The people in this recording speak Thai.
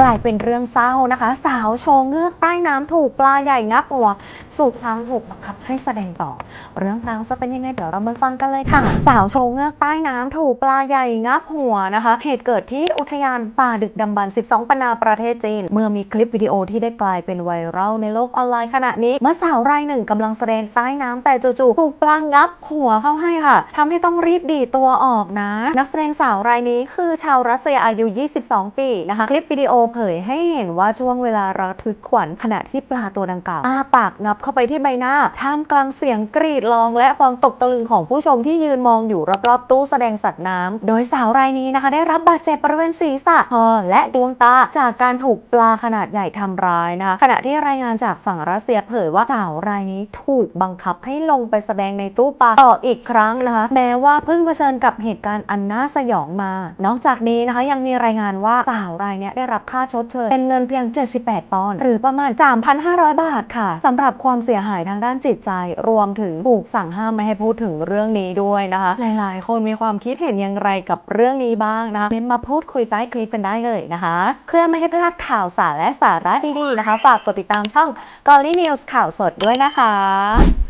กลายเป็นเรื่องเศร้านะคะ สาวโชว์เงือกใต้น้ำถูกปลาใหญ่งับหัวสุดทางถูกบังคับให้แสดงต่อ เรื่องราวจะเป็นยังไงเดี๋ยวเรามาฟังกันเลยค่ะ สาวโชว์เงือกใต้น้ำถูกปลาใหญ่งับหัวนะคะ เหตุเกิดที่อุทยานป่าดึกดำบรรพ์12 ปนาประเทศจีน เมื่อมีคลิปวิดีโอที่ได้กลายเป็นไวรัลในโลกออนไลน์ขณะนี้ เมื่อสาวรายหนึ่งกำลังแสดงใต้น้ำแต่จู่ๆถูกปลางับหัวเข้าให้ค่ะทำให้ต้องรีบดีตัวออกนะ นักแสดงสาวรายนี้คือชาวรัสเซียอายุ 22 ปีนะคะ คลิปวิดีโอเผยให้เห็นว่าช่วงเวลาระทึกขวัญขณะที่ปลาตัวดังกล่าวอ้าปากงับเข้าไปที่ใบหน้า ท่ามกลางเสียงกรีดร้อง และความตกตะลึงของผู้ชมที่ยืนมองอยู่รอบๆตู้แสดงสัตว์น้ำโดยสาวรายนี้นะคะ ได้รับบาดเจ็บบริเวณศีรษะคอและดวงตาจากการถูกปลาขนาดใหญ่ทำร้ายนะคะขณะที่รายงานจากฝั่งรัสเซียเผยว่าสาวรายนี้ถูกบังคับให้ลงไปแสดงในตู้ปลาต่ออีกครั้งนะคะ แม้ว่าเพิ่งเผชิญกับเหตุการณ์อันน่าสยองมา นอกจากนี้นะคะยังมีรายงานว่าสาวรายนี้ได้รับค่าชดเชย เป็นเงินเพียง 78 ปอนด์หรือประมาณ 3,500 บาทค่ะสำหรับความเสียหายทางด้านจิตใจ รวมถึงถูกสั่งห้ามไม่ให้พูดถึงเรื่องนี้ด้วยนะคะ หลายๆ คนมีความคิดเห็นอย่างไรกับเรื่องนี้บ้างนะคะเม้นมาพูดคุยใต้คลิปกันได้เลยนะคะเพื่อไม่ให้พลาดข่าวสารและสาระดีๆนะคะ ฝากกดติดตามช่อง g o l l y News ข่าวสดด้วยนะคะ